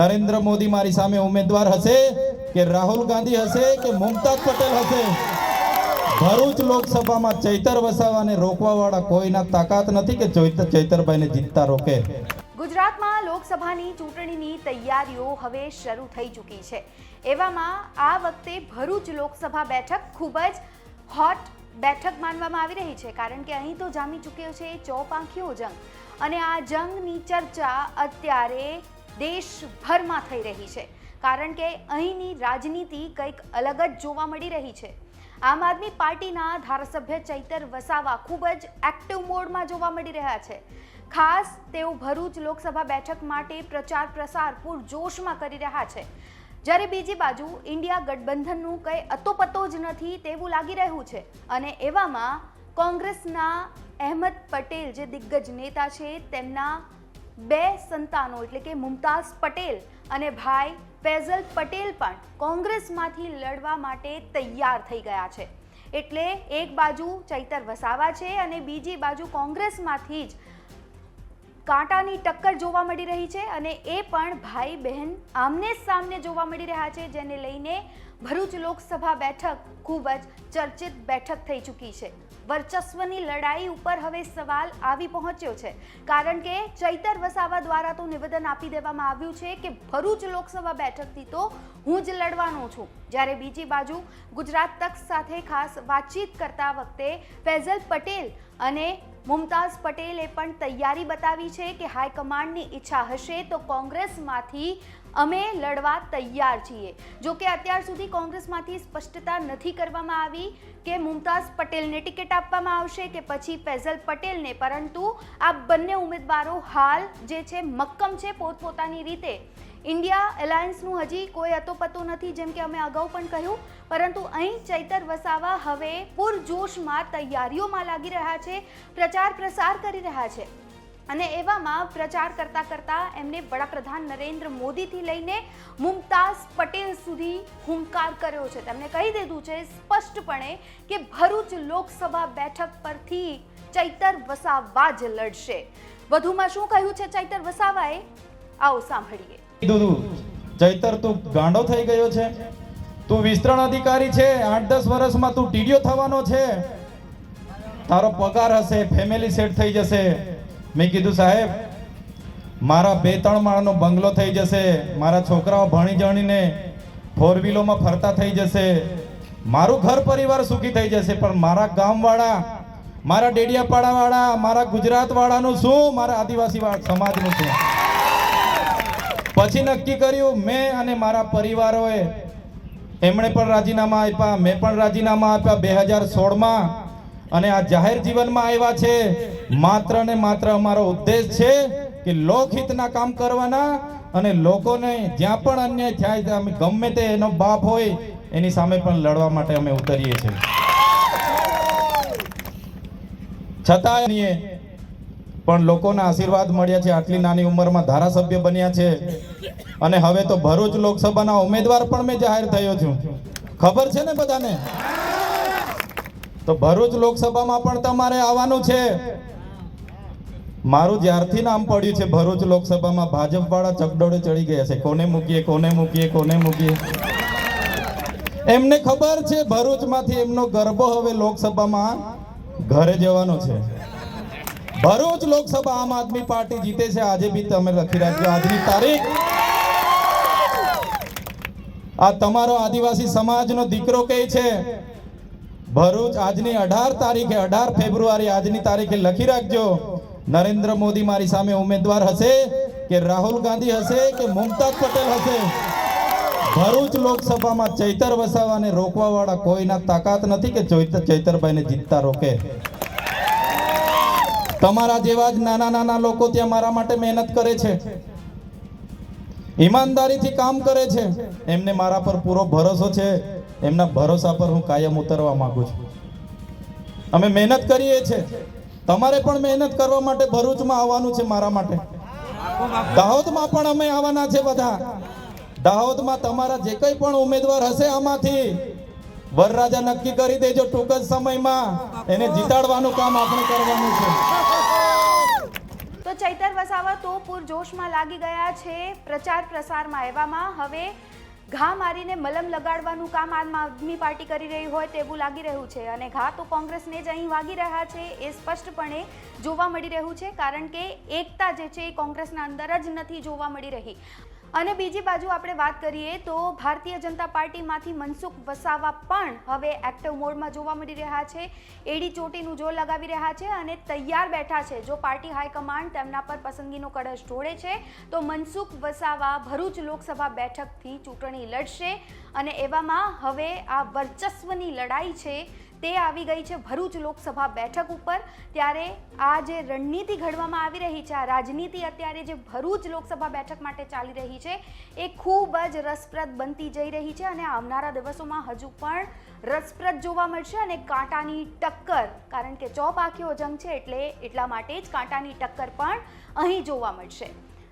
નરેન્દ્ર મોદી મારી સામે ઉમેદવાર હશે કે રાહુલ ગાંધી હશે કે મુમતાજ પટેલ હશે? ભરૂચ લોકસભામાં ચૈતર વસાવાને રોકવા વાળા કોઈના તાકાત નથી કે ચૈતર ચૈતરભાઈને જીતતા રોકે? ગુજરાતમાં લોકસભાની ચૂંટણીની તૈયારીઓ હવે શરૂ થઈ ચૂકી છે. એવામાં આ વખતે ભરૂચ લોકસભા બેઠક ખૂબ જ હોટ બેઠક માનવામાં આવી રહી છે, કારણ કે અહીં તો જામી ચૂક્યો છે ચોપાંખીઓ જંગ. અને આ જંગની ચર્ચા અત્યારે દેશભરમાં થઈ રહી છે. કારણ કે અહીંની રાજનીતિ કંઈક અલગ જ જોવા મળી રહી છે. આમ આદમી પાર્ટીના ધારાસભ્ય ચૈતર વસાવા ખૂબ જ એક્ટિવ મોડમાં જોવા મળી રહ્યા છે. ખાસ તેઓ ભરૂચ લોકસભા બેઠક માટે પ્રચાર પ્રસાર પૂરજોશમાં કરી રહ્યા છે. જ્યારે બીજી બાજુ ઇન્ડિયા ગઠબંધનનું કંઈ અતોપતો જ નથી તેવું લાગી રહ્યું છે. અને એવામાં કોંગ્રેસના અહેમદ પટેલ જે દિગ્ગજ નેતા છે તેમના બે સંતાનો એટલે કે મુમતાઝ પટેલ અને ભાઈ ફૈઝલ પટેલ પણ કોંગ્રેસમાંથી લડવા માટે તૈયાર થઈ ગયા છે. એટલે એક બાજુ ચૈતર વસાવા છે અને બીજી બાજુ કોંગ્રેસમાંથી જ કાંટાની ટક્કર જોવા મળી રહી છે અને એ પણ ભાઈ બહેન આમને સામને જોવા મળી રહ્યા છે, જેને લઈને ભરૂચ લોકસભા બેઠક ખૂબ જ ચર્ચિત બેઠક થઈ ચૂકી છે. વર્ચસ્વની લડાઈ ઉપર હવે સવાલ આવી પહોંચ્યો છે. કારણ કે ચૈતર વસાવા દ્વારા તો નિવેદન આપી દેવામાં આવ્યું છે કે ભરૂચ લોકસભા બેઠકથી તો હું જ લડવાનો છું. જ્યારે બીજી બાજુ ગુજરાત તક સાથે ખાસ વાતચીત કરતા વખતે ફૈઝલ પટેલ અને મુમતાઝ પટેલે પણ તૈયારી બતાવી છે કે હાઈકમાન્ડની ઈચ્છા હશે તો કોંગ્રેસમાંથી અમે લડવા તૈયાર છીએ. જો કે અત્યાર સુધી કોંગ્રેસમાંથી સ્પષ્ટતા નથી કરવામાં આવી કે મુમતાઝ પટેલને ટિકિટ આપવામાં આવશે કે પછી ફૈઝલ પટેલને, પરંતુ આ બંને ઉમેદવારો હાલ જે છે મક્કમ છે પોતપોતાની રીતે. ઇન્ડિયા એલાયન્સનું હજી કોઈ અતોપતો નથી, જેમ કે અમે અગાઉ પણ કહ્યું. પરંતુ અહીં ચૈતર વસાવા હવે પૂરજોશમાં તૈયારીઓમાં લાગી રહ્યા છે, પ્રચાર પ્રસાર કરી રહ્યા છે. અને એવામાં પ્રચાર કરતા કરતા એમને વડાપ્રધાન નરેન્દ્ર મોદીથી લઈને મુમતાઝ પટેલ સુધી હુંકાર કર્યો છે. તેમણે કહી દીધું છે સ્પષ્ટપણે કે ભરૂચ લોકસભા બેઠક પરથી ચૈતર વસાવા જ લડશે. વધુમાં શું કહ્યું છે ચૈતર વસાવાએ? આવો સાંભળીએ. કીધું જયતર તું ગાંડો થઈ ગયો છે. તું વિસ્તરણ અધિકારી છે. આઠ દસ વર્ષમાં તું ટીડીઓ થવાનો છે. તારો પગાર હશે, ફેમિલી સેટ થઈ જશે. મેં કીધું, સાહેબ, મારા બે ત્રણ માળનો બંગલો થઈ જશે. મારા છોકરાઓ ભણી જણીને ફોર વ્હીલોમાં ફરતા થઈ જશે. મારું ઘર પરિવાર સુખી થઈ જશે. પણ મારા ગામવાળા, મારા ડેડિયાપાડાવાળા, મારા ગુજરાતવાળાનું શું? મારા આદિવાસી સમાજનું શું? પછી નક્કી કર્યું, મેં અને મારા પરિવારોએ એમણે પણ રાજીનામા આપ્યા, મેં પણ રાજીનામા આપ્યા બે હજાર સોળમાં. અને આ જાહેર જીવનમાં આવ્યા છે. માત્ર ને માત્ર અમારો ઉદ્દેશ છે કે લોકહિતના કામ કરવાના અને લોકોને જ્યાં પણ અન્યાય થાય, ત્યાં અમે ગમે તે એનો બાપ હોય, એની સામે પણ લડવા માટે અમે ઉતરીએ છીએ. છતાંય પણ લોકોના આશીર્વાદ મળ્યા છે. આટલી નાની ઉંમરમાં ધારાસભ્ય બન્યા છે. અને હવે તો ભરૂચ લોકસભાના ઉમેદવાર પણ મેં જાહેર થયો છું. ખબર છે ને બધાને? તો ભરૂચ લોકસભામાં પણ તમારે આવવાનું છે. મારું જ્યારથી નામ પડ્યું છે, ભરૂચ લોકસભામાં ભાજપ વાળા ચકડોળે ચડી ગયા છે. કોને મૂકીએ કોને મૂકીએ કોને મૂકીએ? એમને ખબર છે, ભરૂચમાંથી એમનો ગરબો હવે લોકસભામાં ઘરે જવાનો છે. ભરૂચ લોકસભા આમ આદમી પાર્ટી જીતે છે. આજે બી તમે લખી રાખજો. આજની તારીખ આ તમારો આદિવાસી સમાજનો દીકરો કે છે. ભરૂચ આજની અઢાર તારીખે, અઢાર ફેબ્રુઆરી આજની તારીખે લખી રાખજો. નરેન્દ્ર મોદી મારી સામે ઉમેદવાર હશે કે રાહુલ ગાંધી હશે કે મુમતાજ પટેલ હશે? ભરૂચ લોકસભામાં ચૈતર વસાવાને રોકવા વાળા કોઈના તાકાત નથી કે ચૈતરભાઈને જીતતા રોકે? તમારા જેવા જ નાના નાના લોકો ત્યાં મારા માટે મહેનત કરે છે. ઈમાનદારીથી કામ કરે છે. એમને મારા પર પૂરો ભરોસો છે. એમના ભરોસા પર હું કાયમ ઉતરવા માંગુ છું. અમે મહેનત કરીએ છીએ તમારે પણ મહેનત કરવા માટે ભરૂચમાં આવવાનું છે મારા માટે. દાહોદમાં પણ અમે આવવાના છે બધા. દાહોદમાં તમારા જે કંઈ પણ ઉમેદવાર હશે આમાંથી વરરાજા નક્કી કરી દેજો ટૂંક જ સમયમાં. એને જીતાડવાનું કામ આપણે કરવાનું છે. તો ચૈતર વસાવા તો પૂરજોશમાં લાગી ગયા છે. પ્રચાર પ્રસારમાં એવામાં હવે ઘા મારીને મલમ લગાડવાનું કામ આમ આદમી પાર્ટી કરી રહી હોય તેવું લાગી રહ્યું છે. અને ઘા તો કોંગ્રેસને જ અહીં વાગી રહ્યા છે એ સ્પષ્ટપણે જોવા મળી રહ્યું છે, કારણ કે એકતા જે છે એ કોંગ્રેસના અંદર જ નથી જોવા મળી રહી. અને બીજી બાજુ આપણે વાત કરીએ તો ભારતીય જનતા પાર્ટીમાંથી મનસુખ વસાવા પણ હવે એક્ટિવ મોડમાં જોવા મળી રહ્યા છે. એડી ચોટીનું જોર લગાવી રહ્યા છે અને તૈયાર બેઠા છે. જો પાર્ટી હાઈકમાન્ડ તેમના પર પસંદગીનો કળશ ઢોળે છે, તો મનસુખ વસાવા ભરૂચ લોકસભા બેઠકથી ચૂંટણી લડશે અને એવામાં હવે આ વર્ચસ્વની લડાઈ છે. તે આવી ગઈ છે ભરૂચ લોકસભા બેઠક ઉપર. ત્યારે આ જે રણનીતિ ઘડવામાં આવી રહી છે, આ રાજનીતિ અત્યારે જે ભરૂચ લોકસભા બેઠક માટે ચાલી રહી છે, એ ખૂબ જ રસપ્રદ બનતી જઈ રહી છે અને આવનારા દિવસોમાં હજુ પણ રસપ્રદ જોવા મળશે અને કાંટાની ટક્કર, કારણ કે ચોપ આંખીઓ જંગ છે એટલે એટલા માટે જ કાંટાની ટક્કર પણ અહીં જોવા મળશે.